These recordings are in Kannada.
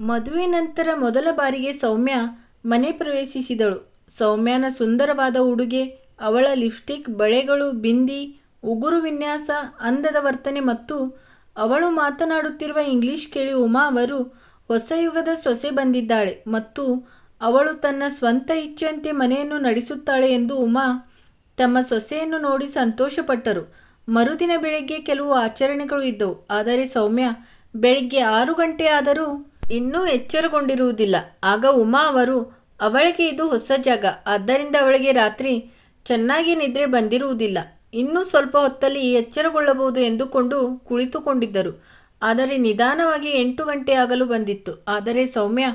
ಮದುವೆ ನಂತರ ಮೊದಲ ಬಾರಿಗೆ ಸೌಮ್ಯ ಮನೆ ಪ್ರವೇಶಿಸಿದಳು. ಸೌಮ್ಯನ ಸುಂದರವಾದ ಉಡುಗೆ, ಅವಳ ಲಿಪ್ಸ್ಟಿಕ್, ಬಳೆಗಳು, ಬಿಂದಿ, ಉಗುರು ವಿನ್ಯಾಸ, ಅಂದದ ವರ್ತನೆ ಮತ್ತು ಅವಳು ಮಾತನಾಡುತ್ತಿರುವ ಇಂಗ್ಲಿಷ್ ಕೇಳಿ ಉಮಾ ಅವರು ಹೊಸ ಯುಗದ ಸೊಸೆ ಬಂದಿದ್ದಾಳೆ ಮತ್ತು ಅವಳು ತನ್ನ ಸ್ವಂತ ಇಚ್ಛೆಯಂತೆ ಮನೆಯನ್ನು ನಡೆಸುತ್ತಾಳೆ ಎಂದು ಉಮಾ ತಮ್ಮ ಸೊಸೆಯನ್ನು ನೋಡಿ ಸಂತೋಷಪಟ್ಟರು. ಮರುದಿನ ಬೆಳಗ್ಗೆ ಕೆಲವು ಆಚರಣೆಗಳು ಇದ್ದವು. ಆದರೆ ಸೌಮ್ಯ ಬೆಳಿಗ್ಗೆ ಆರು ಗಂಟೆ ಆದರೂ ಇನ್ನೂ ಎಚ್ಚರಗೊಂಡಿರುವುದಿಲ್ಲ. ಆಗ ಉಮಾ ಅವರು, ಅವಳಿಗೆ ಇದು ಹೊಸ ಜಾಗ. ಆದ್ದರಿಂದ ಅವಳಿಗೆ ರಾತ್ರಿ ಚೆನ್ನಾಗಿ ನಿದ್ರೆ ಬಂದಿರುವುದಿಲ್ಲ. ಇನ್ನೂ ಸ್ವಲ್ಪ ಹೊತ್ತಲ್ಲಿ ಎಚ್ಚರಗೊಳ್ಳಬಹುದು ಎಂದುಕೊಂಡು ಕುಳಿತುಕೊಂಡಿದ್ದರು. ಆದರೆ ನಿಧಾನವಾಗಿ ಎಂಟು ಗಂಟೆ ಆಗಲು ಬಂದಿತ್ತು. ಆದರೆ ಸೌಮ್ಯ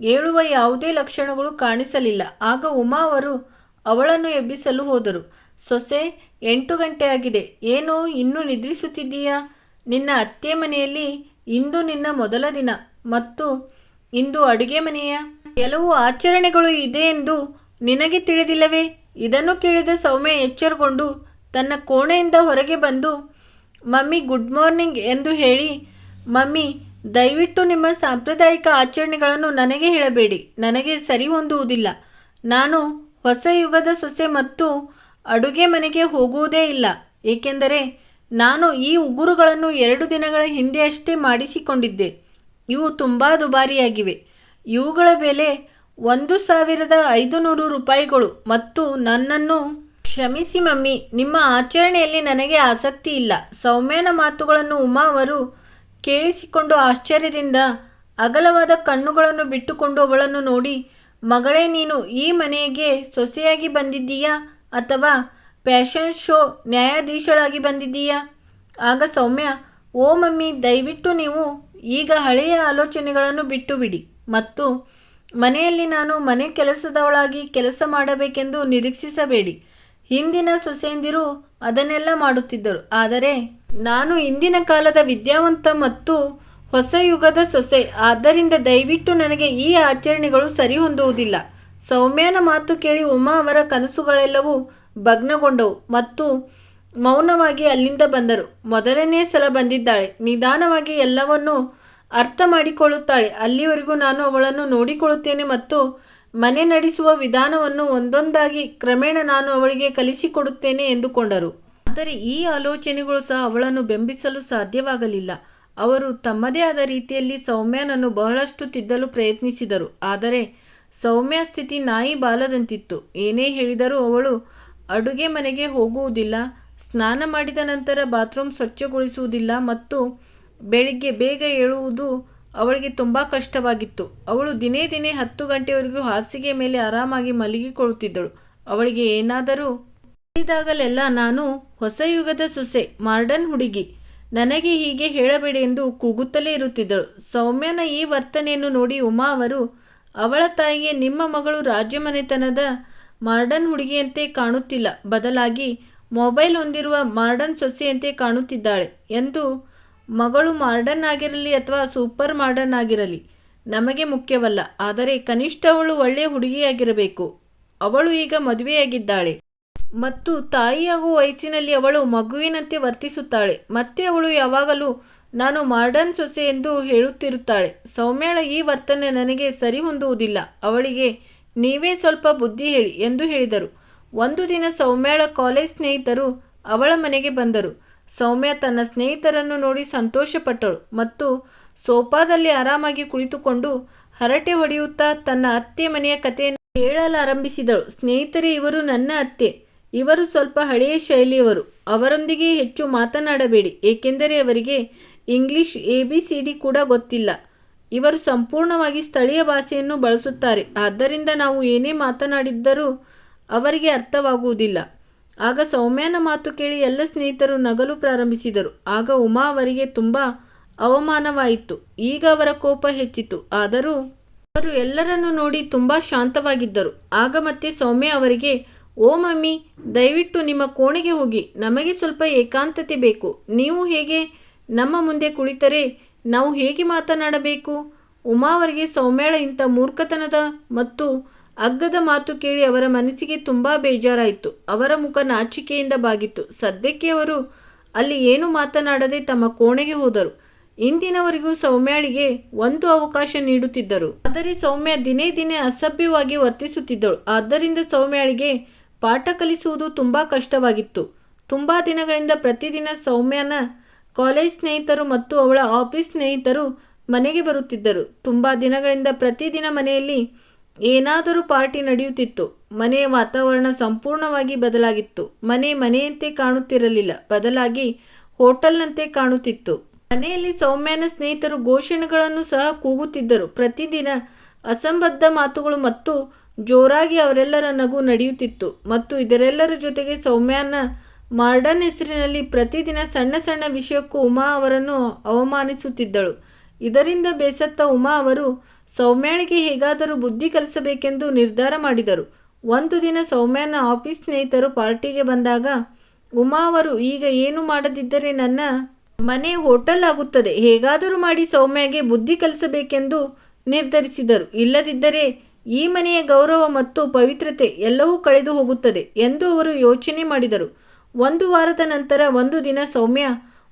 ಏಳುವ ಯಾವುದೇ ಲಕ್ಷಣಗಳು ಕಾಣಿಸಲಿಲ್ಲ. ಆಗ ಉಮಾ ಅವರು ಅವಳನ್ನು ಎಬ್ಬಿಸಲು ಹೋದರು. ಸೊಸೆ, ಎಂಟು ಗಂಟೆ ಆಗಿದೆ. ಏನು ಇನ್ನೂ ನಿದ್ರಿಸುತ್ತಿದ್ದೀಯಾ? ನಿನ್ನ ಅತ್ತೆ ಮನೆಯಲ್ಲಿ ಇಂದು ನಿನ್ನ ಮೊದಲ ದಿನ. ಮತ್ತು ಇಂದು ಅಡುಗೆ ಮನೆಯ ಕೆಲವು ಆಚರಣೆಗಳು ಇದೆ ಎಂದು ನಿನಗೆ ತಿಳಿದಿಲ್ಲವೇ? ಇದನ್ನು ಕೇಳಿದ ಸೌಮ್ಯ ಎಚ್ಚರಗೊಂಡು ತನ್ನ ಕೋಣೆಯಿಂದ ಹೊರಗೆ ಬಂದು, ಮಮ್ಮಿ, ಗುಡ್ ಮಾರ್ನಿಂಗ್ ಎಂದು ಹೇಳಿ, ಮಮ್ಮಿ, ದಯವಿಟ್ಟು ನಿಮ್ಮ ಸಾಂಪ್ರದಾಯಿಕ ಆಚರಣೆಗಳನ್ನು ನನಗೆ ಹೇಳಬೇಡಿ. ನನಗೆ ಸರಿ ಹೊಂದುವುದಿಲ್ಲ. ನಾನು ಹೊಸ ಯುಗದ ಸೊಸೆ ಮತ್ತು ಅಡುಗೆ ಮನೆಗೆ ಹೋಗುವುದೇ ಇಲ್ಲ. ಏಕೆಂದರೆ ನಾನು ಈ ಉಗುರುಗಳನ್ನು ಎರಡು ದಿನಗಳ ಹಿಂದೆಯಷ್ಟೇ ಮಾಡಿಸಿಕೊಂಡಿದ್ದೆ. ಇವು ತುಂಬ ದುಬಾರಿಯಾಗಿವೆ. ಇವುಗಳ ಬೆಲೆ ಒಂದು ಸಾವಿರದ ಐದುನೂರು ರೂಪಾಯಿಗಳು ಮತ್ತು ನನ್ನನ್ನು ಕ್ಷಮಿಸಿ ಮಮ್ಮಿ, ನಿಮ್ಮ ಆಚರಣೆಯಲ್ಲಿ ನನಗೆ ಆಸಕ್ತಿ ಇಲ್ಲ. ಸೌಮ್ಯನ ಮಾತುಗಳನ್ನು ಉಮಾ ಅವರು ಕೇಳಿಸಿಕೊಂಡು ಆಶ್ಚರ್ಯದಿಂದ ಅಗಲವಾದ ಕಣ್ಣುಗಳನ್ನು ಬಿಟ್ಟುಕೊಂಡು ಅವಳನ್ನು ನೋಡಿ, ಮಗಳೇ ನೀನು ಈ ಮನೆಗೆ ಸೊಸೆಯಾಗಿ ಬಂದಿದ್ದೀಯಾ ಅಥವಾ ಫ್ಯಾಷನ್ ಶೋ ನ್ಯಾಯಾಧೀಶಳಾಗಿ ಬಂದಿದ್ದೀಯಾ? ಆಗ ಸೌಮ್ಯ, ಓ ಮಮ್ಮಿ, ದಯವಿಟ್ಟು ನೀವು ಈಗ ಹಳೆಯ ಆಲೋಚನೆಗಳನ್ನು ಬಿಟ್ಟು ಬಿಡಿ ಮತ್ತು ಮನೆಯಲ್ಲಿ ನಾನು ಮನೆ ಕೆಲಸದವಳಾಗಿ ಕೆಲಸ ಮಾಡಬೇಕೆಂದು ನಿರೀಕ್ಷಿಸಬೇಡಿ. ಹಿಂದಿನ ಸೊಸೆಯಂದಿರು ಅದನ್ನೆಲ್ಲ ಮಾಡುತ್ತಿದ್ದರು. ಆದರೆ ನಾನು ಇಂದಿನ ಕಾಲದ ವಿದ್ಯಾವಂತ ಮತ್ತು ಹೊಸ ಯುಗದ ಸೊಸೆ. ಆದ್ದರಿಂದ ದಯವಿಟ್ಟು ನನಗೆ ಈ ಆಚರಣೆಗಳು ಸರಿ ಹೊಂದುವುದಿಲ್ಲ ಸೌಮ್ಯನ ಮಾತು ಕೇಳಿ ಉಮಾ ಅವರ ಕನಸುಗಳೆಲ್ಲವೂ ಭಗ್ನಗೊಂಡವು ಮತ್ತು ಮೌನವಾಗಿ ಅಲ್ಲಿಂದ ಬಂದರು. ಮೊದಲನೇ ಸಲ ಬಂದಿದ್ದಾಳೆ. ನಿಧಾನವಾಗಿ ಎಲ್ಲವನ್ನೂ ಅರ್ಥ ಮಾಡಿಕೊಳ್ಳುತ್ತಾಳೆ. ಅಲ್ಲಿವರೆಗೂ ನಾನು ಅವಳನ್ನು ನೋಡಿಕೊಳ್ಳುತ್ತೇನೆ ಮತ್ತು ಮನೆ ನಡೆಸುವ ವಿಧಾನವನ್ನು ಒಂದೊಂದಾಗಿ ಕ್ರಮೇಣ ನಾನು ಅವಳಿಗೆ ಕಲಿಸಿಕೊಡುತ್ತೇನೆ ಎಂದುಕೊಂಡರು. ಆದರೆ ಈ ಆಲೋಚನೆಗಳು ಸಹ ಅವಳನ್ನು ಬೆಂಬಿಸಲು ಸಾಧ್ಯವಾಗಲಿಲ್ಲ. ಅವರು ತಮ್ಮದೇ ಆದ ರೀತಿಯಲ್ಲಿ ಸೌಮ್ಯನನ್ನು ಬಹಳಷ್ಟು ತಿದ್ದಲು ಪ್ರಯತ್ನಿಸಿದರು. ಆದರೆ ಸೌಮ್ಯ ಸ್ಥಿತಿ ನಾಯಿ ಬಾಲದಂತಿತ್ತು. ಏನೇ ಹೇಳಿದರೂ ಅವಳು ಅಡುಗೆ ಮನೆಗೆ ಹೋಗುವುದಿಲ್ಲ. ಸ್ನಾನ ಮಾಡಿದ ನಂತರ ಬಾತ್ರೂಮ್ ಸ್ವಚ್ಛಗೊಳಿಸುವುದಿಲ್ಲ ಮತ್ತು ಬೆಳಿಗ್ಗೆ ಬೇಗ ಏಳುವುದು ಅವಳಿಗೆ ತುಂಬ ಕಷ್ಟವಾಗಿತ್ತು. ಅವಳು ದಿನೇ ದಿನೇ ಹತ್ತು ಗಂಟೆವರೆಗೂ ಹಾಸಿಗೆ ಮೇಲೆ ಆರಾಮಾಗಿ ಮಲಗಿಕೊಳ್ಳುತ್ತಿದ್ದಳು. ಅವಳಿಗೆ ಏನಾದರೂ ಹೇಳಿದಾಗಲೆಲ್ಲ ನಾನು ಹೊಸ ಯುಗದ ಸೊಸೆ, ಮಾರ್ಡನ್ ಹುಡುಗಿ. ನನಗೆ ಹೀಗೆ ಹೇಳಬೇಡಿ ಎಂದು ಕೂಗುತ್ತಲೇ ಇರುತ್ತಿದ್ದಳು. ಸೌಮ್ಯನ ಈ ವರ್ತನೆಯನ್ನು ನೋಡಿ ಉಮಾ ಅವರು, ಅವಳ ತಾಯಿಗೆ ನಿಮ್ಮ ಮಗಳು ರಾಜ್ಯಮನೆತನದ ಮಾರ್ಡನ್ ಹುಡುಗಿಯಂತೆ ಕಾಣುತ್ತಿಲ್ಲ. ಬದಲಾಗಿ ಮೊಬೈಲ್ ಹೊಂದಿರುವ ಮಾರ್ಡನ್ ಸೊಸೆಯಂತೆ ಕಾಣುತ್ತಿದ್ದಾಳೆ ಎಂದು, ಮಗಳು ಮಾರ್ಡನ್ ಆಗಿರಲಿ ಅಥವಾ ಸೂಪರ್ ಮಾರ್ಡನ್ ಆಗಿರಲಿ, ನಮಗೆ ಮುಖ್ಯವಲ್ಲ, ಆದರೆ ಕನಿಷ್ಠ ಅವಳು ಒಳ್ಳೆಯ ಹುಡುಗಿಯಾಗಿರಬೇಕು. ಅವಳು ಈಗ ಮದುವೆಯಾಗಿದ್ದಾಳೆ. ಮತ್ತು ತಾಯಿಯಾಗುವ ವಯಸ್ಸಿನಲ್ಲಿ ಅವಳು ಮಗುವಿನಂತೆ ವರ್ತಿಸುತ್ತಾಳೆ. ಮತ್ತೆ ಅವಳು ಯಾವಾಗಲೂ ನಾನು ಮಾರ್ಡನ್ ಸೊಸೆ ಎಂದು ಹೇಳುತ್ತಿರುತ್ತಾಳೆ. ಸೌಮ್ಯಳ ಈ ವರ್ತನೆ ನನಗೆ ಸರಿ ಹೊಂದುವುದಿಲ್ಲ ಅವಳಿಗೆ ನೀವೇ ಸ್ವಲ್ಪ ಬುದ್ಧಿ ಹೇಳಿ ಎಂದು ಹೇಳಿದರು. ಒಂದು ದಿನ ಸೌಮ್ಯಳ ಕಾಲೇಜ್ ಸ್ನೇಹಿತರು ಅವಳ ಮನೆಗೆ ಬಂದರು. ಸೌಮ್ಯ ತನ್ನ ಸ್ನೇಹಿತರನ್ನು ನೋಡಿ ಸಂತೋಷಪಟ್ಟಳು ಮತ್ತು ಸೋಫಾದಲ್ಲಿ ಆರಾಮಾಗಿ ಕುಳಿತುಕೊಂಡು ಹರಟೆ ಹೊಡೆಯುತ್ತಾ ತನ್ನ ಅತ್ತೆ ಮನೆಯ ಕಥೆಯನ್ನು ಹೇಳಲಾರಂಭಿಸಿದಳು. ಸ್ನೇಹಿತರೇ, ಇವರು ನನ್ನ ಅತ್ತೆ. ಇವರು ಸ್ವಲ್ಪ ಹಳೆಯ ಶೈಲಿಯವರು. ಅವರೊಂದಿಗೆ ಹೆಚ್ಚು ಮಾತನಾಡಬೇಡಿ, ಏಕೆಂದರೆ ಅವರಿಗೆ English A B C D ಕೂಡ ಗೊತ್ತಿಲ್ಲ. ಇವರು ಸಂಪೂರ್ಣವಾಗಿ ಸ್ಥಳೀಯ ಭಾಷೆಯನ್ನು ಬಳಸುತ್ತಾರೆ. ಆದ್ದರಿಂದ ನಾವು ಏನೇ ಮಾತನಾಡಿದ್ದರೂ ಅವರಿಗೆ ಅರ್ಥವಾಗುವುದಿಲ್ಲ. ಆಗ ಸೌಮ್ಯನ ಮಾತು ಕೇಳಿ ಎಲ್ಲ ಸ್ನೇಹಿತರು ನಗಲು ಪ್ರಾರಂಭಿಸಿದರು. ಆಗ ಉಮಾ ಅವರಿಗೆ ತುಂಬ ಅವಮಾನವಾಯಿತು. ಈಗ ಅವರ ಕೋಪ ಹೆಚ್ಚಿತು. ಆದರೂ ಅವರು ಎಲ್ಲರನ್ನು ನೋಡಿ ತುಂಬ ಶಾಂತವಾಗಿದ್ದರು. ಆಗ ಮತ್ತೆ ಸೌಮ್ಯ ಅವರಿಗೆ, ಓ ಮಮ್ಮಿ, ದಯವಿಟ್ಟು ನಿಮ್ಮ ಕೋಣೆಗೆ ಹೋಗಿ. ನಮಗೆ ಸ್ವಲ್ಪ ಏಕಾಂತತೆ ಬೇಕು. ನೀವು ಹೇಗೆ ನಮ್ಮ ಮುಂದೆ ಕುಳಿತರೆ, ನಾವು ಹೇಗೆ ಮಾತನಾಡಬೇಕು? ಉಮಾ ಅವರಿಗೆ ಸೌಮ್ಯಳ ಇಂಥ ಮೂರ್ಖತನದ ಮತ್ತು ಅಗ್ಗದ ಮಾತು ಕೇಳಿ ಅವರ ಮನಸ್ಸಿಗೆ ತುಂಬ ಬೇಜಾರಾಯಿತು. ಅವರ ಮುಖ ನಾಚಿಕೆಯಿಂದ ಬಾಗಿತ್ತು. ಸದ್ಯಕ್ಕೆ ಅವರು ಅಲ್ಲಿ ಏನು ಮಾತನಾಡದೆ ತಮ್ಮ ಕೋಣೆಗೆ ಹೋದರು. ಇಂದಿನವರೆಗೂ ಸೌಮ್ಯಾಳಿಗೆ ಒಂದು ಅವಕಾಶ ನೀಡುತ್ತಿದ್ದರು. ಆದರೆ ಸೌಮ್ಯ ದಿನೇ ದಿನೇ ಅಸಭ್ಯವಾಗಿ ವರ್ತಿಸುತ್ತಿದ್ದಳು. ಆದ್ದರಿಂದ ಸೌಮ್ಯಾಳಿಗೆ ಪಾಠ ಕಲಿಸುವುದು ತುಂಬ ಕಷ್ಟವಾಗಿತ್ತು. ತುಂಬ ದಿನಗಳಿಂದ ಪ್ರತಿದಿನ ಸೌಮ್ಯನ ಕಾಲೇಜ್ ಸ್ನೇಹಿತರು ಮತ್ತು ಅವಳ ಆಫೀಸ್ ಸ್ನೇಹಿತರು ಮನೆಗೆ ಬರುತ್ತಿದ್ದರು. ತುಂಬ ದಿನಗಳಿಂದ ಪ್ರತಿದಿನ ಮನೆಯಲ್ಲಿ ಏನಾದರೂ ಪಾರ್ಟಿ ನಡೆಯುತ್ತಿತ್ತು. ಮನೆಯ ವಾತಾವರಣ ಸಂಪೂರ್ಣವಾಗಿ ಬದಲಾಗಿತ್ತು. ಮನೆ ಮನೆಯಂತೆ ಕಾಣುತ್ತಿರಲಿಲ್ಲ. ಬದಲಾಗಿ ಹೋಟೆಲ್ನಂತೆ ಕಾಣುತ್ತಿತ್ತು. ಮನೆಯಲ್ಲಿ ಸೌಮ್ಯನ ಸ್ನೇಹಿತರು ಘೋಷಣೆಗಳನ್ನು ಸಹ ಕೂಗುತ್ತಿದ್ದರು. ಪ್ರತಿದಿನ ಅಸಂಬದ್ಧ ಮಾತುಗಳು ಮತ್ತು ಜೋರಾಗಿ ಅವರೆಲ್ಲರ ನಗು ನಡೆಯುತ್ತಿತ್ತು. ಮತ್ತು ಇದರೆಲ್ಲರ ಜೊತೆಗೆ ಸೌಮ್ಯನ ಮಾರ್ಡನ್ ಹೆಸರಿನಲ್ಲಿ ಪ್ರತಿದಿನ ಸಣ್ಣ ಸಣ್ಣ ವಿಷಯಕ್ಕೂ ಉಮಾ ಅವರನ್ನು ಅವಮಾನಿಸುತ್ತಿದ್ದಳು. ಇದರಿಂದ ಬೇಸತ್ತ ಉಮಾ ಅವರು ಸೌಮ್ಯಾಳಿಗೆ ಹೇಗಾದರೂ ಬುದ್ಧಿ ಕಲಿಸಬೇಕೆಂದು ನಿರ್ಧಾರ ಮಾಡಿದರು. ಒಂದು ದಿನ ಸೌಮ್ಯನ ಆಫೀಸ್ ಸ್ನೇಹಿತರು ಪಾರ್ಟಿಗೆ ಬಂದಾಗ, ಉಮಾ ಅವರು, ಈಗ ಏನು ಮಾಡದಿದ್ದರೆ ನನ್ನ ಮನೆ ಹೋಟೆಲ್ ಆಗುತ್ತದೆ. ಹೇಗಾದರೂ ಮಾಡಿ ಸೌಮ್ಯಗೆ ಬುದ್ಧಿ ಕಲಿಸಬೇಕೆಂದು ನಿರ್ಧರಿಸಿದರು. ಇಲ್ಲದಿದ್ದರೆ ಈ ಮನೆಯ ಗೌರವ ಮತ್ತು ಪವಿತ್ರತೆ ಎಲ್ಲವೂ ಕಳೆದು ಹೋಗುತ್ತದೆ ಎಂದು ಅವರು ಯೋಚನೆ ಮಾಡಿದರು. ಒಂದು ವಾರದ ನಂತರ ಒಂದು ದಿನ ಸೌಮ್ಯ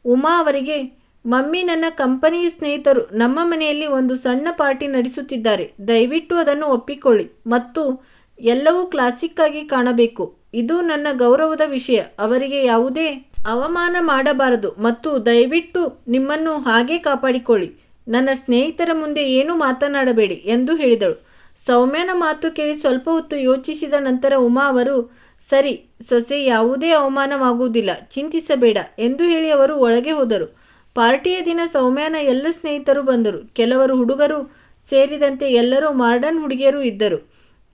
ಉಮಾ ಅವರಿಗೆ ಮಮ್ಮಿ ನನ್ನ ಕಂಪನಿ ಸ್ನೇಹಿತರು, ನಮ್ಮ ಮನೆಯಲ್ಲಿ ಒಂದು ಸಣ್ಣ ಪಾರ್ಟಿ ನಡೆಸುತ್ತಿದ್ದಾರೆ. ದಯವಿಟ್ಟು ಅದನ್ನು ಒಪ್ಪಿಕೊಳ್ಳಿ ಮತ್ತು ಎಲ್ಲವೂ ಕ್ಲಾಸಿಕ್ ಆಗಿ ಕಾಣಬೇಕು. ಇದು ನನ್ನ ಗೌರವದ ವಿಷಯ. ಅವರಿಗೆ ಯಾವುದೇ ಅವಮಾನ ಮಾಡಬಾರದು ಮತ್ತು ದಯವಿಟ್ಟು ನಿಮ್ಮನ್ನು ಹಾಗೆ ಕಾಪಾಡಿಕೊಳ್ಳಿ. ನನ್ನ ಸ್ನೇಹಿತರ ಮುಂದೆ ಏನೂ ಮಾತನಾಡಬೇಡಿ ಎಂದು ಹೇಳಿದಳು. ಸೌಮ್ಯನ ಮಾತು ಕೇಳಿ ಸ್ವಲ್ಪ ಹೊತ್ತು ಯೋಚಿಸಿದ ನಂತರ ಉಮಾ ಅವರು, ಸರಿ ಸೊಸೆ, ಯಾವುದೇ ಅವಮಾನವಾಗುವುದಿಲ್ಲ, ಚಿಂತಿಸಬೇಡ ಎಂದು ಹೇಳಿ ಅವರು ಒಳಗೆ ಹೋದರು. ಪಾರ್ಟಿಯ ದಿನ ಸೌಮ್ಯನ ಎಲ್ಲ ಸ್ನೇಹಿತರು ಬಂದರು. ಕೆಲವರು ಹುಡುಗರು ಸೇರಿದಂತೆ ಎಲ್ಲರೂ ಮಾಡರ್ನ್ ಹುಡುಗಿಯರು ಇದ್ದರು.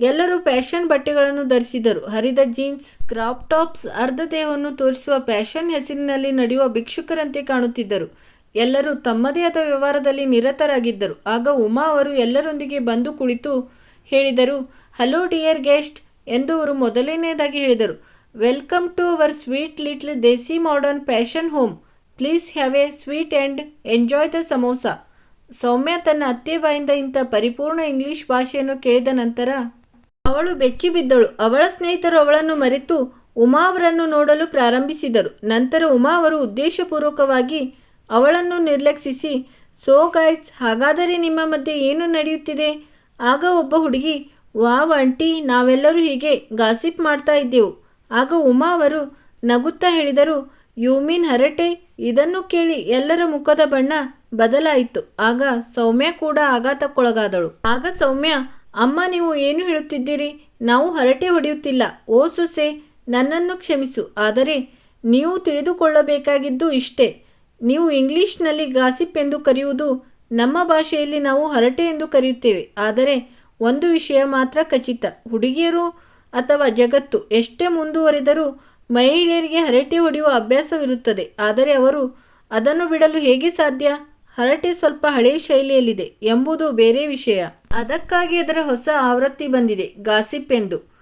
ಎಲ್ಲರೂ ಫ್ಯಾಷನ್ ಬಟ್ಟೆಗಳನ್ನು ಧರಿಸಿದರು. ಹರಿದ ಜೀನ್ಸ್, ಕ್ರಾಪ್ ಟಾಪ್ಸ್, ಅರ್ಧ ದೇಹವನ್ನು ತೋರಿಸುವ ಫ್ಯಾಷನ್ ಹೆಸರಿನಲ್ಲಿ ನಡೆಯುವ ಭಿಕ್ಷುಕರಂತೆ ಕಾಣುತ್ತಿದ್ದರು. ಎಲ್ಲರೂ ತಮ್ಮದೇ ಆದ ವ್ಯವಹಾರದಲ್ಲಿ ನಿರತರಾಗಿದ್ದರು. ಆಗ ಉಮಾ ಅವರು ಎಲ್ಲರೊಂದಿಗೆ ಬಂದು ಕುಳಿತು ಹೇಳಿದರು, ಹಲೋ, ಡಿಯರ್ ಗೆಸ್ಟ್ ಎಂದು ಅವರು ಮೊದಲನೆಯದಾಗಿ ಹೇಳಿದರು. Welcome to our sweet little desi modern fashion home. Please have a sweet and enjoy the samosa. Soumya ತನ್ನ ಅತ್ತೆ ಬಾಯಿಂದ ಇಂಥ ಪರಿಪೂರ್ಣ ಇಂಗ್ಲಿಷ್ ಭಾಷೆಯನ್ನು ಕೇಳಿದ ನಂತರ, ಅವಳು ಬೆಚ್ಚಿ ಬಿದ್ದಳು. ಅವಳ ಸ್ನೇಹಿತರು ಅವಳನ್ನು ಮರೆತು ಉಮಾ ಅವರನ್ನು ನೋಡಲು ಪ್ರಾರಂಭಿಸಿದರು. ನಂತರ ಉಮಾ ಅವರು ಉದ್ದೇಶಪೂರ್ವಕವಾಗಿ ಅವಳನ್ನು ನಿರ್ಲಕ್ಷಿಸಿ, ಸೋ ಗಾಯ್ಸ್, ಹಾಗಾದರೆ ನಿಮ್ಮ ಮಧ್ಯೆ ಏನು ನಡೆಯುತ್ತಿದೆ ಆಗ ಒಬ್ಬ ಹುಡುಗಿ, ವಾವ್ ಆಂಟಿ, ನಾವೆಲ್ಲರೂ ಹೀಗೆ ಗಾಸಿಪ್ ಮಾಡ್ತಾ ಇದ್ದೆವು ಆಗ ಉಮಾ ಅವರು ನಗುತ್ತಾ ಹೇಳಿದರು, ಯು ಮೀನ್ ಹರಟೆ? ಇದನ್ನು ಕೇಳಿ ಎಲ್ಲರ ಮುಖದ ಬಣ್ಣ ಬದಲಾಯಿತು. ಆಗ ಸೌಮ್ಯ ಕೂಡ ಆಘಾತಕ್ಕೊಳಗಾದಳು. ಆಗ ಸೌಮ್ಯ, ಅಮ್ಮ, ನೀವು ಏನು ಹೇಳುತ್ತಿದ್ದೀರಿ? ನಾವು ಹರಟೆ ಹೊಡೆಯುತ್ತಿಲ್ಲ. ಓ ಸೊಸೆ, ನನ್ನನ್ನು ಕ್ಷಮಿಸು. ಆದರೆ ನೀವು ತಿಳಿದುಕೊಳ್ಳಬೇಕಾಗಿದ್ದು ಇಷ್ಟೇ. ನೀವು ಇಂಗ್ಲಿಷ್ನಲ್ಲಿ ಗಾಸಿಪ್ ಎಂದು ಕರೆಯುವುದು ನಮ್ಮ ಭಾಷೆಯಲ್ಲಿ ನಾವು ಹರಟೆ ಎಂದು ಕರೆಯುತ್ತೇವೆ. ಆದರೆ ಒಂದು ವಿಷಯ ಮಾತ್ರ ಖಚಿತ. ಹುಡುಗಿಯರು ಅಥವಾ ಜಗತ್ತು ಎಷ್ಟೇ ಮುಂದುವರೆದರೂ ಮಹಿಳೆಯರಿಗೆ ಹರಟೆ ಹೊಡೆಯುವ ಅಭ್ಯಾಸವಿರುತ್ತದೆ. ಆದರೆ ಅವರು ಅದನ್ನು ಬಿಡಲು ಹೇಗೆ ಸಾಧ್ಯ? ಹರಟೆ ಸ್ವಲ್ಪ ಹಳೆಯ ಶೈಲಿಯಲ್ಲಿದೆ ಎಂಬುದು ಬೇರೆ ವಿಷಯ. ಅದಕ್ಕಾಗಿ ಅದರ ಹೊಸ ಆವೃತ್ತಿ ಬಂದಿದೆ, ಗಾಸಿಪ್ ಎಂದು.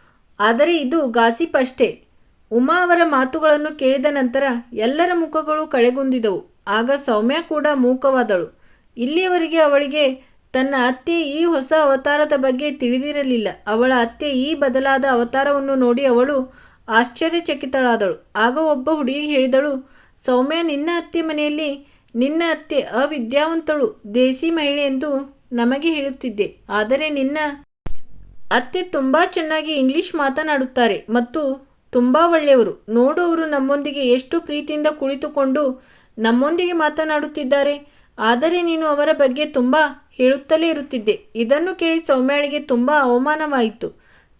ಆದರೆ ಇದು ಗಾಸಿಪ್ ಅಷ್ಟೇ. ಉಮಾ ಅವರ ಮಾತುಗಳನ್ನು ಕೇಳಿದ ನಂತರ ಎಲ್ಲರ ಮುಖಗಳು ಕಳೆಗುಂದಿದವು. ಆಗ ಸೌಮ್ಯ ಕೂಡ ಮೂಕವಾದಳು. ಇಲ್ಲಿಯವರೆಗೆ ಅವಳಿಗೆ ತನ್ನ ಅತ್ತೆ ಈ ಹೊಸ ಅವತಾರದ ಬಗ್ಗೆ ತಿಳಿದಿರಲಿಲ್ಲ. ಅವಳ ಅತ್ತೆ ಈ ಬದಲಾದ ಅವತಾರವನ್ನು ನೋಡಿ ಅವಳು ಆಶ್ಚರ್ಯಚಕಿತಳಾದಳು. ಆಗ ಒಬ್ಬ ಹುಡುಗಿ ಹೇಳಿದಳು, ಸೌಮ್ಯ, ನಿನ್ನ ಅತ್ತೆ ಮನೆಯಲ್ಲಿ ನಿನ್ನ ಅತ್ತೆ ಅವಿದ್ಯಾವಂತಳು, ದೇಸಿ ಮಹಿಳೆ ಎಂದು ನಮಗೆ ಹೇಳುತ್ತಿದ್ದೆ. ಆದರೆ ನಿನ್ನ ಅತ್ತೆ ತುಂಬ ಚೆನ್ನಾಗಿ ಇಂಗ್ಲಿಷ್ ಮಾತನಾಡುತ್ತಾರೆ ಮತ್ತು ತುಂಬ ಒಳ್ಳೆಯವರು. ನೋಡುವವರು ನಮ್ಮೊಂದಿಗೆ ಎಷ್ಟು ಪ್ರೀತಿಯಿಂದ ಕುಳಿತುಕೊಂಡು ನಮ್ಮೊಂದಿಗೆ ಮಾತನಾಡುತ್ತಿದ್ದಾರೆ. ಆದರೆ ನೀನು ಅವರ ಬಗ್ಗೆ ತುಂಬ ಹೇಳುತ್ತಲೇ ಇರುತ್ತಿದ್ದೆ. ಇದನ್ನು ಕೇಳಿ ಸೌಮ್ಯಾಳಿಗೆ ತುಂಬ ಅವಮಾನವಾಯಿತು.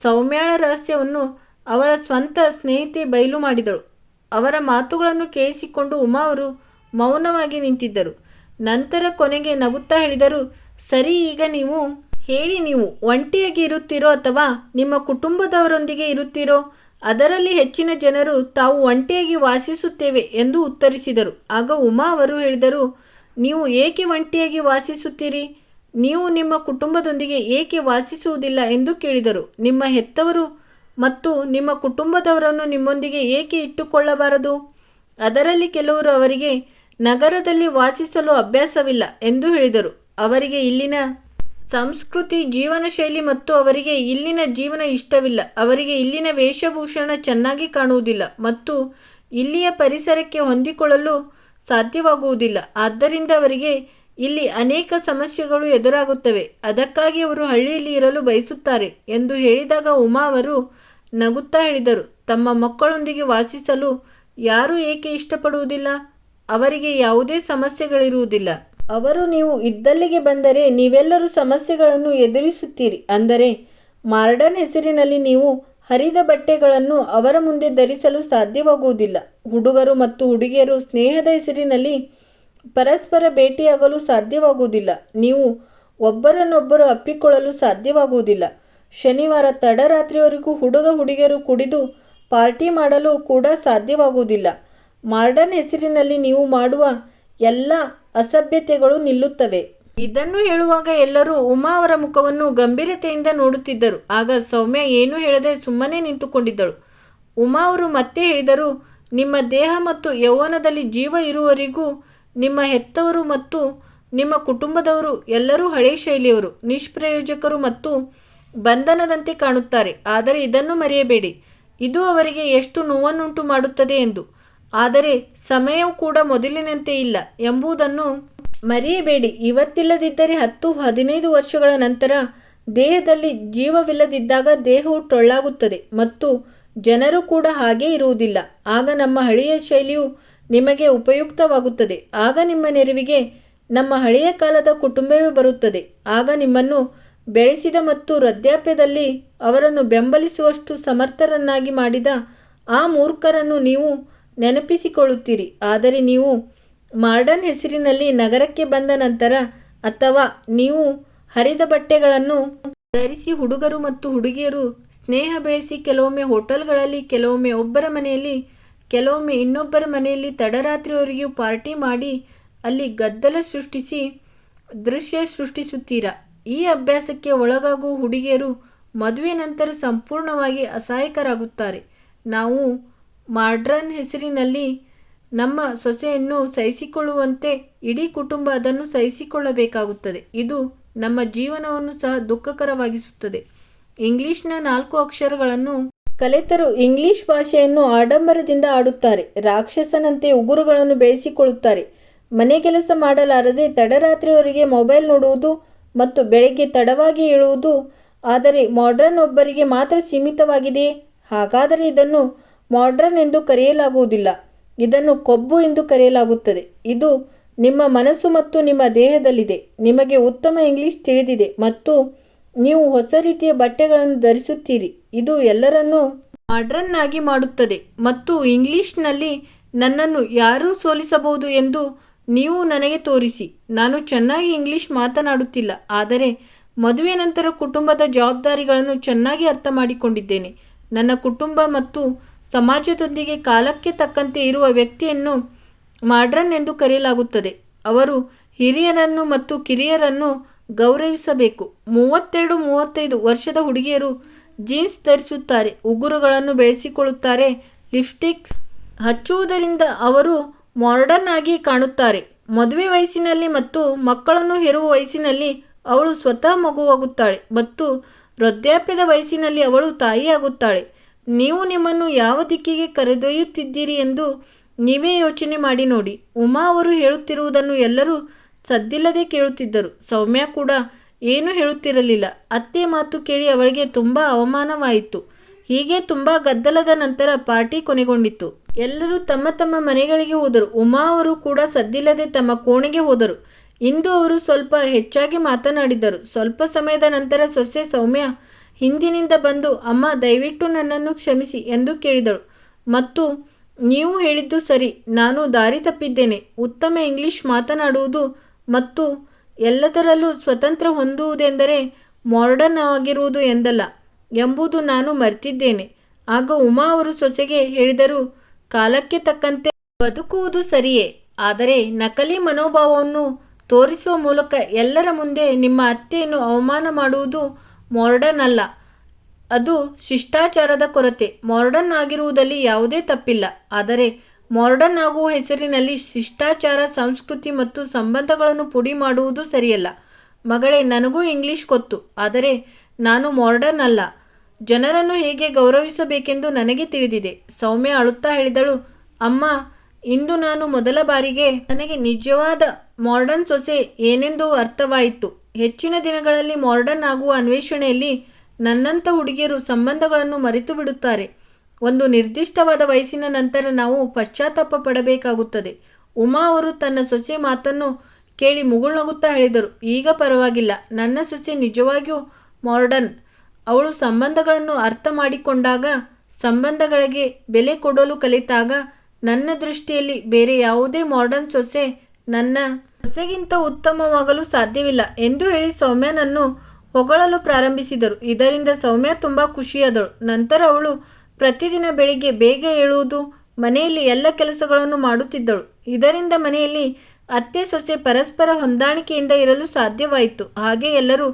ಸೌಮ್ಯಾಳ ರಹಸ್ಯವನ್ನು ಅವಳ ಸ್ವಂತ ಸ್ನೇಹಿತೆ ಬಯಲು ಮಾಡಿದಳು. ಅವರ ಮಾತುಗಳನ್ನು ಕೇಳಿಸಿಕೊಂಡು ಉಮಾ ಅವರು ಮೌನವಾಗಿ ನಿಂತಿದ್ದರು. ನಂತರ ಕೊನೆಗೆ ನಗುತ್ತಾ ಹೇಳಿದರು, ಸರಿ, ಈಗ ನೀವು ಹೇಳಿ, ನೀವು ಒಂಟಿಯಾಗಿ ಇರುತ್ತೀರೋ ಅಥವಾ ನಿಮ್ಮ ಕುಟುಂಬದವರೊಂದಿಗೆ ಇರುತ್ತೀರೋ, ಅದರಲ್ಲಿ ಹೆಚ್ಚಿನ ಜನರು ತಾವು ಒಂಟಿಯಾಗಿ ವಾಸಿಸುತ್ತೇವೆ ಎಂದು ಉತ್ತರಿಸಿದರು. ಆಗ ಉಮಾ ಅವರು ಹೇಳಿದರು, ನೀವು ಏಕೆ ಒಂಟಿಯಾಗಿ ವಾಸಿಸುತ್ತೀರಿ? ನೀವು ನಿಮ್ಮ ಕುಟುಂಬದೊಂದಿಗೆ ಏಕೆ ವಾಸಿಸುವುದಿಲ್ಲ? ಎಂದು ಕೇಳಿದರು. ನಿಮ್ಮ ಹೆತ್ತವರು ಮತ್ತು ನಿಮ್ಮ ಕುಟುಂಬದವರನ್ನು ನಿಮ್ಮೊಂದಿಗೆ ಏಕೆ ಇಟ್ಟುಕೊಳ್ಳಬಾರದು? ಅದರಲ್ಲಿ ಕೆಲವರು ಅವರಿಗೆ ನಗರದಲ್ಲಿ ವಾಸಿಸಲು ಅಭ್ಯಾಸವಿಲ್ಲ ಎಂದು ಹೇಳಿದರು. ಅವರಿಗೆ ಇಲ್ಲಿನ ಸಂಸ್ಕೃತಿ ಜೀವನ ಶೈಲಿ ಮತ್ತು ಅವರಿಗೆ ಇಲ್ಲಿನ ಜೀವನ ಇಷ್ಟವಿಲ್ಲ. ಅವರಿಗೆ ಇಲ್ಲಿನ ವೇಷಭೂಷಣ ಚೆನ್ನಾಗಿ ಕಾಣುವುದಿಲ್ಲ ಮತ್ತು ಇಲ್ಲಿಯ ಪರಿಸರಕ್ಕೆ ಹೊಂದಿಕೊಳ್ಳಲು ಸಾಧ್ಯವಾಗುವುದಿಲ್ಲ. ಆದ್ದರಿಂದ ಅವರಿಗೆ ಇಲ್ಲಿ ಅನೇಕ ಸಮಸ್ಯೆಗಳು ಎದುರಾಗುತ್ತವೆ. ಅದಕ್ಕಾಗಿ ಅವರು ಹಳ್ಳಿಯಲ್ಲಿ ಇರಲು ಬಯಸುತ್ತಾರೆ ಎಂದು ಹೇಳಿದಾಗ ಉಮಾ ಅವರು ನಗುತ್ತಾ ಹೇಳಿದರು ತಮ್ಮ ಮಕ್ಕಳೊಂದಿಗೆ ವಾಸಿಸಲು ಯಾರು ಏಕೆ ಇಷ್ಟಪಡುವುದಿಲ್ಲ? ಅವರಿಗೆ ಯಾವುದೇ ಸಮಸ್ಯೆಗಳಿರುವುದಿಲ್ಲ. ಅವರು ನೀವು ಇದ್ದಲ್ಲಿಗೆ ಬಂದರೆ ನೀವೆಲ್ಲರೂ ಸಮಸ್ಯೆಗಳನ್ನು ಎದುರಿಸುತ್ತೀರಿ. ಅಂದರೆ, ಮಾರ್ಡನ್ ಹೆಸರಿನಲ್ಲಿ ನೀವು ಹರಿದ ಬಟ್ಟೆಗಳನ್ನು ಅವರ ಮುಂದೆ ಧರಿಸಲು ಸಾಧ್ಯವಾಗುವುದಿಲ್ಲ. ಹುಡುಗರು ಮತ್ತು ಹುಡುಗಿಯರು ಸ್ನೇಹದ ಹೆಸರಿನಲ್ಲಿ ಪರಸ್ಪರ ಭೇಟಿಯಾಗಲು ಸಾಧ್ಯವಾಗುವುದಿಲ್ಲ. ನೀವು ಒಬ್ಬರನ್ನೊಬ್ಬರು ಅಪ್ಪಿಕೊಳ್ಳಲು ಸಾಧ್ಯವಾಗುವುದಿಲ್ಲ. ಶನಿವಾರ ತಡರಾತ್ರಿವರೆಗೂ ಹುಡುಗ ಹುಡುಗಿಯರು ಕುಡಿದು ಪಾರ್ಟಿ ಮಾಡಲು ಕೂಡ ಸಾಧ್ಯವಾಗುವುದಿಲ್ಲ. ಮಾರ್ಡನ್ ಹೆಸರಿನಲ್ಲಿ ನೀವು ಮಾಡುವ ಎಲ್ಲ ಅಸಭ್ಯತೆಗಳು ನಿಲ್ಲುತ್ತವೆ. ಇದನ್ನು ಹೇಳುವಾಗ ಎಲ್ಲರೂ ಉಮಾ ಅವರ ಮುಖವನ್ನು ಗಂಭೀರತೆಯಿಂದ ನೋಡುತ್ತಿದ್ದರು. ಆಗ ಸೌಮ್ಯ ಏನೂ ಹೇಳದೆ ಸುಮ್ಮನೆ ನಿಂತುಕೊಂಡಿದ್ದಳು. ಉಮಾ ಅವರು ಮತ್ತೆ ಹೇಳಿದರು, ನಿಮ್ಮ ದೇಹ ಮತ್ತು ಯೌವನದಲ್ಲಿ ಜೀವ ಇರುವವರೆಗೂ, ನಿಮ್ಮ ಹೆತ್ತವರು ಮತ್ತು ನಿಮ್ಮ ಕುಟುಂಬದವರು ಎಲ್ಲರೂ ಹಳೆ ಶೈಲಿಯವರು, ನಿಷ್ಪ್ರಯೋಜಕರು ಮತ್ತು ಬಂಧನದಂತೆ ಕಾಣುತ್ತಾರೆ, ಆದರೆ ಇದನ್ನು ಮರೆಯಬೇಡಿ. ಇದು ಅವರಿಗೆ ಎಷ್ಟು ನೋವನ್ನುಂಟು ಮಾಡುತ್ತದೆ ಎಂದು. ಆದರೆ ಸಮಯವು ಕೂಡ ಮೊದಲಿನಂತೆ ಇಲ್ಲ ಎಂಬುದನ್ನು ಮರೆಯಬೇಡಿ. ಇವತ್ತಿಲ್ಲದಿದ್ದರೆ ಹತ್ತು, ಹದಿನೈದು ವರ್ಷಗಳ ನಂತರ ದೇಹದಲ್ಲಿ ಜೀವವಿಲ್ಲದಿದ್ದಾಗ ದೇಹವು ಟೊಳ್ಳಾಗುತ್ತದೆ ಮತ್ತು ಜನರು ಕೂಡ ಹಾಗೇ ಇರುವುದಿಲ್ಲ. ಆಗ ನಮ್ಮ ಹಳೆಯ ಶೈಲಿಯು ನಿಮಗೆ ಉಪಯುಕ್ತವಾಗುತ್ತದೆ. ಆಗ ನಿಮ್ಮ ನೆರವಿಗೆ ನಮ್ಮ ಹಳೆಯ ಕಾಲದ ಕುಟುಂಬವೇ ಬರುತ್ತದೆ. ಆಗ ನಿಮ್ಮನ್ನು ಬೆಳೆಸಿದ ಮತ್ತು ವೃದ್ಧಾಪ್ಯದಲ್ಲಿ ಅವರನ್ನು ಬೆಂಬಲಿಸುವಷ್ಟು ಸಮರ್ಥರನ್ನಾಗಿ ಮಾಡಿದ ಆ ಮೂರ್ಖರನ್ನು ನೀವು ನೆನಪಿಸಿಕೊಳ್ಳುತ್ತೀರಿ. ಆದರೆ ನೀವು ಮಾರ್ಡನ್ ಹೆಸರಿನಲ್ಲಿ ನಗರಕ್ಕೆ ಬಂದ ನಂತರ ಅಥವಾ ನೀವು ಹರಿದ ಬಟ್ಟೆಗಳನ್ನು ಧರಿಸಿ ಹುಡುಗರು ಮತ್ತು ಹುಡುಗಿಯರು ಸ್ನೇಹ ಬೆಳೆಸಿ ಕೆಲವೊಮ್ಮೆ ಹೋಟೆಲ್ಗಳಲ್ಲಿ, ಕೆಲವೊಮ್ಮೆ ಒಬ್ಬರ ಮನೆಯಲ್ಲಿ, ಕೆಲವೊಮ್ಮೆ ಇನ್ನೊಬ್ಬರ ಮನೆಯಲ್ಲಿ ತಡರಾತ್ರಿವರೆಗೂ ಪಾರ್ಟಿ ಮಾಡಿ ಅಲ್ಲಿ ಗದ್ದಲ ಸೃಷ್ಟಿಸಿ ದೃಶ್ಯ ಸೃಷ್ಟಿಸುತ್ತೀರಾ? ಈ ಅಭ್ಯಾಸಕ್ಕೆ ಒಳಗಾಗುವ ಹುಡುಗಿಯರು ಮದುವೆ ನಂತರ ಸಂಪೂರ್ಣವಾಗಿ ಅಸಹಾಯಕರಾಗುತ್ತಾರೆ. ನಾವು ಮಾಡ್ರನ್ ಹೆಸರಿನಲ್ಲಿ ನಮ್ಮ ಸೊಸೆಯನ್ನು ಸಹಿಸಿಕೊಳ್ಳುವಂತೆ ಇಡೀ ಕುಟುಂಬ ಅದನ್ನು ಸಹಿಸಿಕೊಳ್ಳಬೇಕಾಗುತ್ತದೆ. ಇದು ನಮ್ಮ ಜೀವನವನ್ನು ಸಹ ದುಃಖಕರವಾಗಿಸುತ್ತದೆ. ಇಂಗ್ಲಿಷ್ನ ನಾಲ್ಕು ಅಕ್ಷರಗಳನ್ನು ಕಲಿತರು ಇಂಗ್ಲಿಷ್ ಭಾಷೆಯನ್ನು ಆಡಂಬರದಿಂದ ಆಡುತ್ತಾರೆ. ರಾಕ್ಷಸನಂತೆ ಉಗುರುಗಳನ್ನು ಬೆಳೆಸಿಕೊಳ್ಳುತ್ತಾರೆ. ಮನೆ ಕೆಲಸ ಮಾಡಲಾರದೆ ತಡರಾತ್ರಿಯವರೆಗೆ ಮೊಬೈಲ್ ನೋಡುವುದು ಮತ್ತು ಬೆಳಗ್ಗೆ ತಡವಾಗಿ ಏಳುವುದು ಆದರೆ ಮಾಡ್ರನ್ ಒಬ್ಬರಿಗೆ ಮಾತ್ರ ಸೀಮಿತವಾಗಿದೆ. ಹಾಗಾದರೆ ಇದನ್ನು ಮಾಡ್ರನ್ ಎಂದು ಕರೆಯಲಾಗುವುದಿಲ್ಲ. ಇದನ್ನು ಕೊಬ್ಬು ಎಂದು ಕರೆಯಲಾಗುತ್ತದೆ. ಇದು ನಿಮ್ಮ ಮನಸ್ಸು ಮತ್ತು ನಿಮ್ಮ ದೇಹದಲ್ಲಿದೆ. ನಿಮಗೆ ಉತ್ತಮ ಇಂಗ್ಲಿಷ್ ತಿಳಿದಿದೆ ಮತ್ತು ನೀವು ಹೊಸ ರೀತಿಯ ಬಟ್ಟೆಗಳನ್ನು ಧರಿಸುತ್ತೀರಿ. ಇದು ಎಲ್ಲರನ್ನೂ ಮಾಡ್ರನ್ ಆಗಿ ಮಾಡುತ್ತದೆ ಮತ್ತು ಇಂಗ್ಲಿಷ್ನಲ್ಲಿ ನನ್ನನ್ನು ಯಾರೂ ಸೋಲಿಸಬಹುದು ಎಂದು ನೀವು ನನಗೆ ತೋರಿಸಿ. ನಾನು ಚೆನ್ನಾಗಿ ಇಂಗ್ಲಿಷ್ ಮಾತನಾಡುತ್ತಿಲ್ಲ. ಆದರೆ ಮದುವೆ ನಂತರ ಕುಟುಂಬದ ಜವಾಬ್ದಾರಿಗಳನ್ನು ಚೆನ್ನಾಗಿ ಅರ್ಥ ಮಾಡಿಕೊಂಡಿದ್ದೇನೆ. ನನ್ನ ಕುಟುಂಬ ಮತ್ತು ಸಮಾಜದೊಂದಿಗೆ ಕಾಲಕ್ಕೆ ತಕ್ಕಂತೆ ಇರುವ ವ್ಯಕ್ತಿಯನ್ನು ಮಾಡ್ರನ್ ಎಂದು ಕರೆಯಲಾಗುತ್ತದೆ. ಅವರು ಹಿರಿಯರನ್ನು ಮತ್ತು ಕಿರಿಯರನ್ನು ಗೌರವಿಸಬೇಕು. ಮೂವತ್ತೆರಡು, ಮೂವತ್ತೈದು ವರ್ಷದ ಹುಡುಗಿಯರು ಜೀನ್ಸ್ ಧರಿಸುತ್ತಾರೆ, ಉಗುರುಗಳನ್ನು ಬೆಳೆಸಿಕೊಳ್ಳುತ್ತಾರೆ, ಲಿಪ್ಸ್ಟಿಕ್ ಹಚ್ಚುವುದರಿಂದ ಅವರು ಮಾಡರ್ನ್ ಆಗಿ ಕಾಣುತ್ತಾರೆ. ಮದುವೆ ವಯಸ್ಸಿನಲ್ಲಿ ಮತ್ತು ಮಕ್ಕಳನ್ನು ಹೆರುವ ವಯಸ್ಸಿನಲ್ಲಿ ಅವಳು ಸ್ವತಃ ಮಗುವಾಗುತ್ತಾಳೆ ಮತ್ತು ವೃದ್ಧಾಪ್ಯದ ವಯಸ್ಸಿನಲ್ಲಿ ಅವಳು ತಾಯಿಯಾಗುತ್ತಾಳೆ. ನೀವು ನಿಮ್ಮನ್ನು ಯಾವ ದಿಕ್ಕಿಗೆ ಕರೆದೊಯ್ಯುತ್ತಿದ್ದೀರಿ ಎಂದು ನೀವೇ ಯೋಚನೆ ಮಾಡಿ ನೋಡಿ. ಉಮಾ ಅವರು ಹೇಳುತ್ತಿರುವುದನ್ನು ಎಲ್ಲರೂ ಸದ್ದಿಲ್ಲದೆ ಕೇಳುತ್ತಿದ್ದರು. ಸೌಮ್ಯ ಕೂಡ ಏನೂ ಹೇಳುತ್ತಿರಲಿಲ್ಲ. ಅತ್ತೆ ಮಾತು ಕೇಳಿ ಅವಳಿಗೆ ತುಂಬ ಅವಮಾನವಾಯಿತು. ಹೀಗೆ ತುಂಬ ಗದ್ದಲದ ನಂತರ ಪಾರ್ಟಿ ಕೊನೆಗೊಂಡಿತ್ತು. ಎಲ್ಲರೂ ತಮ್ಮ ತಮ್ಮ ಮನೆಗಳಿಗೆ ಹೋದರು. ಉಮಾ ಅವರು ಕೂಡ ಸದ್ದಿಲ್ಲದೆ ತಮ್ಮ ಕೋಣೆಗೆ ಹೋದರು. ಇಂದು ಅವರು ಸ್ವಲ್ಪ ಹೆಚ್ಚಾಗಿ ಮಾತನಾಡಿದರು. ಸ್ವಲ್ಪ ಸಮಯದ ನಂತರ ಸೊಸೆ ಸೌಮ್ಯ ಹಿಂದಿನಿಂದ ಬಂದು, ಅಮ್ಮ, ದಯವಿಟ್ಟು ನನ್ನನ್ನು ಕ್ಷಮಿಸಿ ಎಂದು ಕೇಳಿದಳು. ಮತ್ತು ನೀವು ಹೇಳಿದ್ದು ಸರಿ. ನಾನು ದಾರಿ ತಪ್ಪಿದ್ದೇನೆ. ಉತ್ತಮ ಇಂಗ್ಲಿಷ್ ಮಾತನಾಡುವುದು ಮತ್ತು ಎಲ್ಲದರಲ್ಲೂ ಸ್ವತಂತ್ರ ಹೊಂದುವುದೆಂದರೆ ಮಾಡರ್ನ್ ಆಗಿರುವುದು ಎಂದಲ್ಲ. ಎಂಬುದು ನಾನು ಮರೆತಿದ್ದೇನೆ. ಆಗ ಉಮಾ ಅವರು ಸೊಸೆಗೆ ಹೇಳಿದರು, ಕಾಲಕ್ಕೆ ತಕ್ಕಂತೆ ಬದುಕುವುದು ಸರಿಯೇ, ಆದರೆ ನಕಲಿ ಮನೋಭಾವವನ್ನು ತೋರಿಸುವ ಮೂಲಕ ಎಲ್ಲರ ಮುಂದೆ ನಿಮ್ಮ ಅತ್ತೆಯನ್ನು ಅವಮಾನ ಮಾಡುವುದು ಮಾಡರ್ನ್ ಅಲ್ಲ. ಅದು ಶಿಷ್ಟಾಚಾರದ ಕೊರತೆ. ಮಾಡರ್ನ್ ಆಗಿರುವುದರಲ್ಲಿ ಯಾವುದೇ ತಪ್ಪಿಲ್ಲ. ಆದರೆ ಮಾಡರ್ನ್ ಆಗುವ ಹೆಸರಿನಲ್ಲಿ ಶಿಷ್ಟಾಚಾರ, ಸಂಸ್ಕೃತಿ ಮತ್ತು ಸಂಬಂಧಗಳನ್ನು ಪುಡಿ ಮಾಡುವುದು ಸರಿಯಲ್ಲ. ಮಗಳೇ, ನನಗೂ ಇಂಗ್ಲಿಷ್ ಗೊತ್ತು. ಆದರೆ ನಾನು ಮಾರ್ಡರ್ನ್ ಅಲ್ಲ. ಜನರನ್ನು ಹೇಗೆ ಗೌರವಿಸಬೇಕೆಂದು ನನಗೆ ತಿಳಿದಿದೆ. ಸೌಮ್ಯ ಅಳುತ್ತಾ ಹೇಳಿದಳು, ಅಮ್ಮ, ಇಂದು ನಾನು ಮೊದಲ ಬಾರಿಗೆ ನನಗೆ ನಿಜವಾದ ಮಾರ್ಡರ್ನ್ ಸೊಸೆ ಏನೆಂದು ಅರ್ಥವಾಯಿತು. ಹೆಚ್ಚಿನ ದಿನಗಳಲ್ಲಿ ಮಾರ್ಡರ್ನ್ ಆಗುವ ಅನ್ವೇಷಣೆಯಲ್ಲಿ ನನ್ನಂಥ ಹುಡುಗಿಯರು ಸಂಬಂಧಗಳನ್ನು ಮರೆತು ಬಿಡುತ್ತಾರೆ. ಒಂದು ನಿರ್ದಿಷ್ಟವಾದ ವಯಸ್ಸಿನ ನಂತರ ನಾವು ಪಶ್ಚಾತ್ತಾಪ ಪಡಬೇಕಾಗುತ್ತದೆ. ಉಮಾ ಅವರು ತನ್ನ ಸೊಸೆ ಮಾತನ್ನು ಕೇಳಿ ಮುಗುಳ್ನಗುತ್ತಾ ಹೇಳಿದರು, ಈಗ ಪರವಾಗಿಲ್ಲ. ನನ್ನ ಸೊಸೆ ನಿಜವಾಗಿಯೂ ಮಾಡರ್ನ್ ಅವಳು ಸಂಬಂಧಗಳನ್ನು ಅರ್ಥ ಮಾಡಿಕೊಂಡಾಗ, ಸಂಬಂಧಗಳಿಗೆ ಬೆಲೆ ಕೊಡಲು ಕಲಿತಾಗ, ನನ್ನ ದೃಷ್ಟಿಯಲ್ಲಿ ಬೇರೆ ಯಾವುದೇ ಮಾಡರ್ನ್ ಸೊಸೆ ನನ್ನ ಸೊಸೆಗಿಂತ ಉತ್ತಮವಾಗಲು ಸಾಧ್ಯವಿಲ್ಲ ಎಂದು ಹೇಳಿ ಸೌಮ್ಯನನ್ನು ಹೊಗಳಲು ಪ್ರಾರಂಭಿಸಿದರು. ಇದರಿಂದ ಸೌಮ್ಯ ತುಂಬ ಖುಷಿಯಾದಳು. ನಂತರ ಅವಳು ಪ್ರತಿದಿನ ಬೆಳಿಗ್ಗೆ ಬೇಗ ಏಳುವುದು, ಮನೆಯಲ್ಲಿ ಎಲ್ಲ ಕೆಲಸಗಳನ್ನು ಮಾಡುತ್ತಿದ್ದಳು. ಇದರಿಂದ ಮನೆಯಲ್ಲಿ ಅತ್ತೆ ಸೊಸೆ ಪರಸ್ಪರ ಹೊಂದಾಣಿಕೆಯಿಂದ ಇರಲು ಸಾಧ್ಯವಾಯಿತು. ಹಾಗೆ ಎಲ್ಲರೂ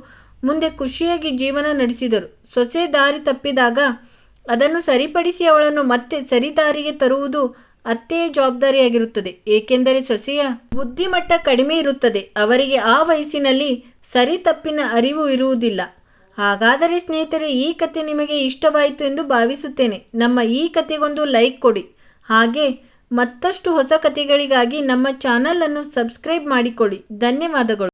ಮುಂದೆ ಖುಷಿಯಾಗಿ ಜೀವನ ನಡೆಸಿದರು. ಸೊಸೆ ದಾರಿ ತಪ್ಪಿದಾಗ ಅದನ್ನು ಸರಿಪಡಿಸಿ ಅವಳನ್ನು ಮತ್ತೆ ಸರಿದಾರಿಗೆ ತರುವುದು ಅತ್ತೆಯ ಜವಾಬ್ದಾರಿಯಾಗಿರುತ್ತದೆ. ಏಕೆಂದರೆ ಸೊಸೆಯ ಬುದ್ಧಿಮಟ್ಟ ಕಡಿಮೆ ಇರುತ್ತದೆ. ಅವರಿಗೆ ಆ ವಯಸ್ಸಿನಲ್ಲಿ ಸರಿ ತಪ್ಪಿನ ಅರಿವು ಇರುವುದಿಲ್ಲ. ಹಾಗಾದರೆ ಸ್ನೇಹಿತರೆ, ಈ ಕತೆ ನಿಮಗೆ ಇಷ್ಟವಾಯಿತು ಎಂದು ಭಾವಿಸುತ್ತೇನೆ. ನಮ್ಮ ಈ ಕತೆಗೊಂದು ಲೈಕ್ ಕೊಡಿ. ಹಾಗೆ ಮತ್ತಷ್ಟು ಹೊಸ ಕತೆಗಳಿಗಾಗಿ ನಮ್ಮ ಚಾನಲನ್ನು ಸಬ್ಸ್ಕ್ರೈಬ್ ಮಾಡಿಕೊಳ್ಳಿ. ಧನ್ಯವಾದಗಳು.